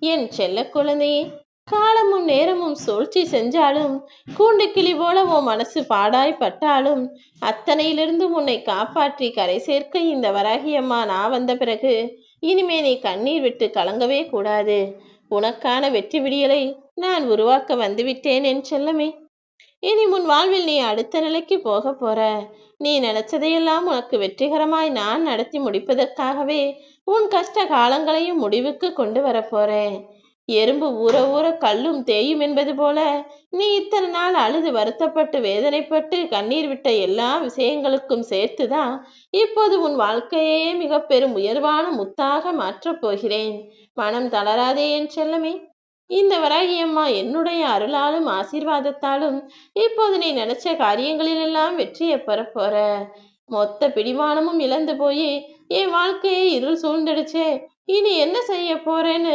என் செல்ல குழந்தையே காலமும் நேரமும் சூழ்ச்சி செஞ்சாலும் கூண்டு கிளி போல உன் மனசு பாடாய்ப்பட்டாலும் அத்தனையிலிருந்து உன்னை காப்பாற்றி கரை சேர்க்க இந்த வராகியம்மா நான் வந்த பிறகு இனிமே நீ கண்ணீர் விட்டு கலங்கவே கூடாது. உனக்கான வெற்றி விடியலை நான் உருவாக்க வந்துவிட்டேன் என் செல்லமே. இனி உன் வாழ்வில் நீ அடுத்த நிலைக்கு போக போற. நீ நினைச்சதையெல்லாம் உனக்கு வெற்றிகரமாய் நான் நடத்தி முடிப்பதற்காகவே உன் கஷ்ட காலங்களையும் முடிவுக்கு கொண்டு வரப்போறேன் எறும்பு ஊற ஊற கல்லும் தேயும் என்பது போல நீ இத்தனை நாள் அழுது வருத்தப்பட்டு வேதனைப்பட்டு கண்ணீர் விட்ட எல்லா விஷயங்களுக்கும் சேர்த்துதான் இப்போது உன் வாழ்க்கையே மிக பெரும் உயர்வான முத்தாக மாற்றப் போகிறேன். மனம் தளராதே என் செல்லமே. இந்த வராகியம்மா என்னுடைய அருளாலும் ஆசீர்வாதத்தாலும் இப்போது நீ நினைச்ச காரியங்களிலெல்லாம் வெற்றியை பெறப் போற. மொத்த பிடிமானமும் இழந்து போய் என் வாழ்க்கையை இருள் சூழ்ந்துடுச்சே. இனி என்ன செய்ய போறேன்னு